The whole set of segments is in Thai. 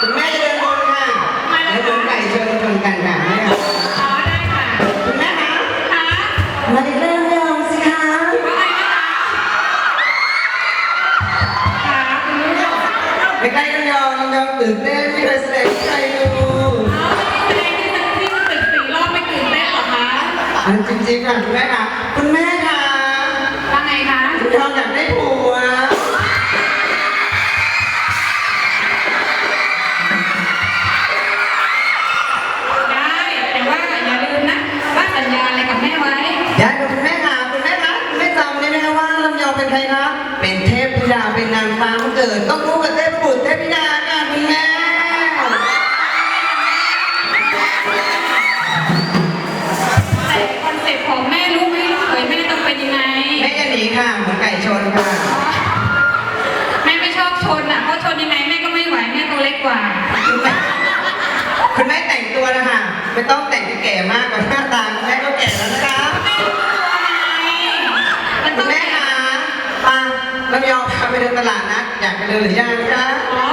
คุณแม่จะเดินบนค่ะมาเลเดินไปเชิญชนกันแบบนี้ค่ะอ๋อได้ค่ะคุณแม่คะมาเดินเร็วๆสิคะว่ไงคะค่ะคุล้ใกล้กันยองยองตื่นเต้นไม่เคสดงให้ใคดูเอาไม่ได้แที่ตึกสี่รอบไม่ตื่นเนเหรอคะอันจริงๆค่ะคุณแม่ค่ะคุณแม่คะว่าไงคะคุณยองอยากได้ผูว เกิดต้องรู้ Aleluia.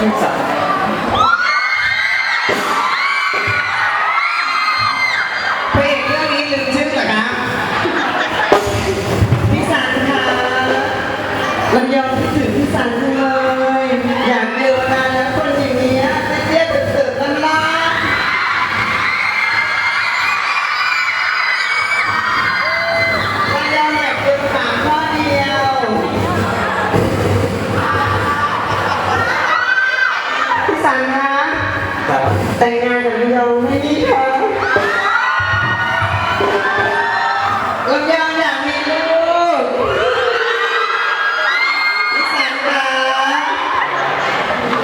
僅差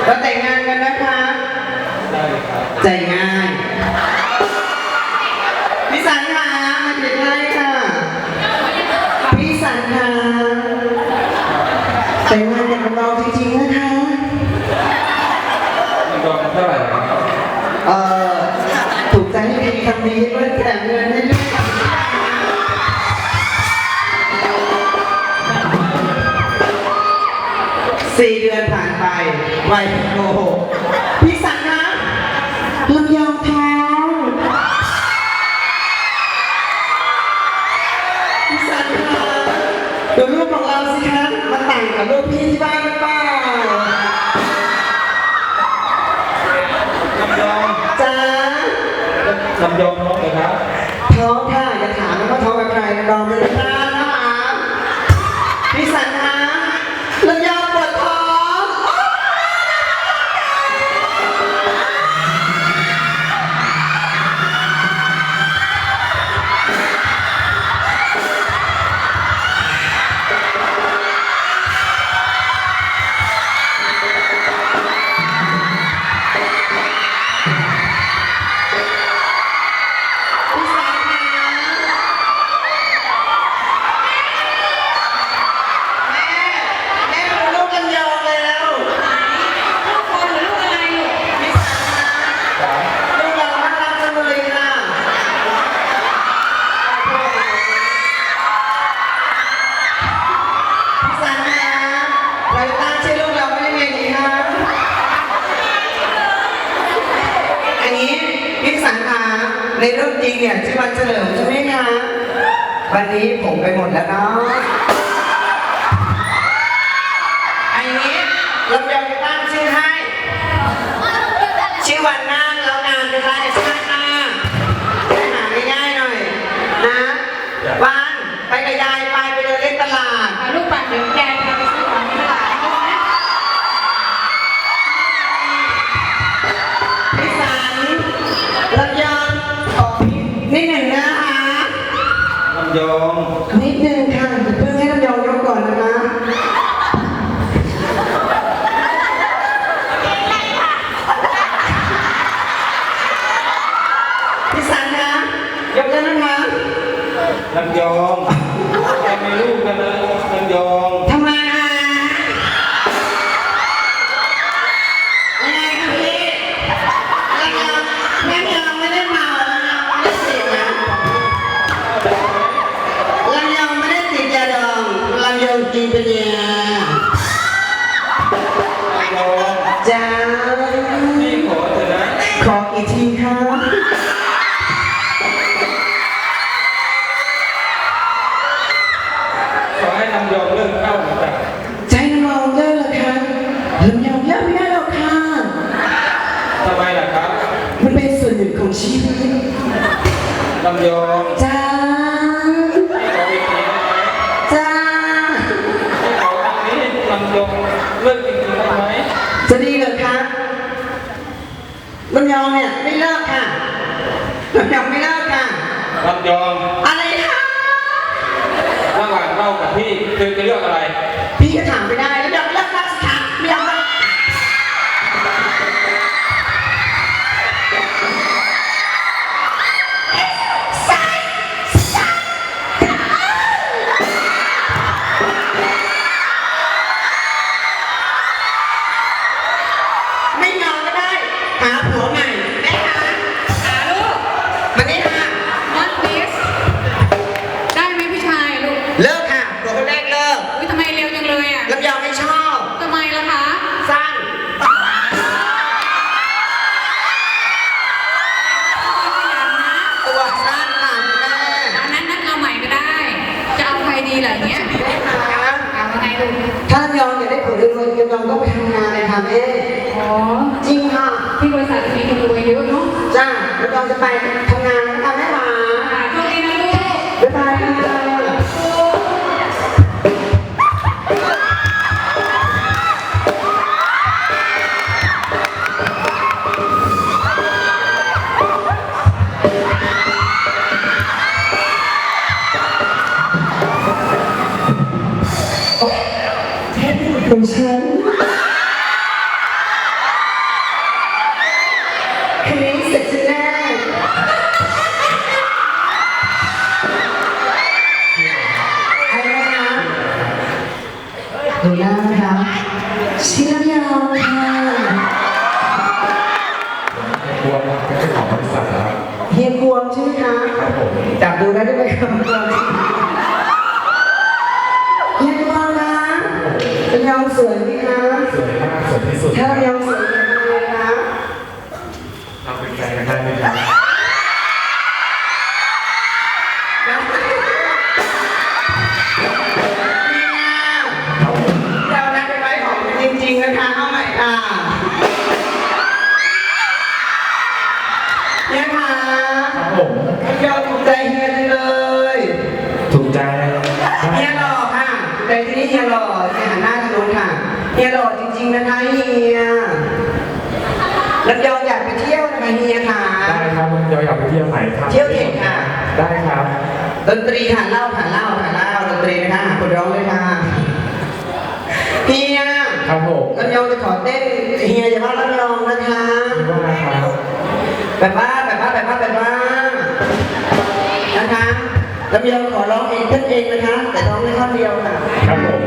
เราแต่งงานกันนะคะใจง่ายพี่สันค่ะมาถึงไล่ค่ะพี่สันค่ะแต่งงานกันของเราจริงๆนะคะยอมเท่าไหร่ครับเอ่อถูกใจให้ดีคำนี้ด้วยแต่เงินให้ด้วยสี่เดือนผ่านไป ไยโกหกพี่สันนะลำยองแท้พี่สันนะดูรูปของเราสิคะมันต่างกับรูปพี่ที่บ้านหรือเปล่าลำยองจ้าลำยอง วันนี้ผมไปหมดแล้วเนาะ ยองนิดหนึ่งค่ะเพิ่งให้ลำยองยกก่อนนะคะพี่สันนะยกแล้วนะคะลำยองทำไมลูกกันเลยลำยอง จ้ ยองอะไรคะระหว่างเรากับพี่เธอจะเลือกอะไร จริงค่ะ ที่บริษัทมีคนรวยเยอะเนาะจ้าลำยองจะไปทำงานนะคะแม่หมาอ่าโชคดีนะลูกบ๊ายบายค่ะของฉัน จับดูได้ด้วยไหมครับกวงเฮียกวงนะลำยองสวยไหมคะสวยมากสวยที่สุดถ้าลำยองสวยยังไงคะเราเป็นแฟนกันได้ไหมครับเรานัดไปไว้ของจริงๆนะคะเอาใหม่ค่ะเนี่ยค่ะครับ ผมยอมถูกใจเฮียจังเลยถูกใจเฮียหล่อค่ะแต่ที่นี่เฮียหล่อเฮียหันหน้าทางโน้นค่ะเฮียหล่อจริง ๆ นะคะเฮียลำยองอยากไปเที่ยวนะคะเฮียค่ะได้ครับเราอยากไปเที่ยวไหนครับเที่ยวเก่งค่ะ ได้ครับดนตรีค่ะเล่าค่ะเล่าค่ะเล่าดนตรีนะคะหาคนร้องเลยค่ะเฮียครับผมลำยองจะขอเต้นเฮียอย่าว่าลำยองนะคะคิดว่าไงครับแบบว่าแบบว่าแบบว่าแบบว่า นะคะลำยองขอร้องเองท่านเองนะคะ แต่ร้องในท่อนเดียวค่ะ ครับผม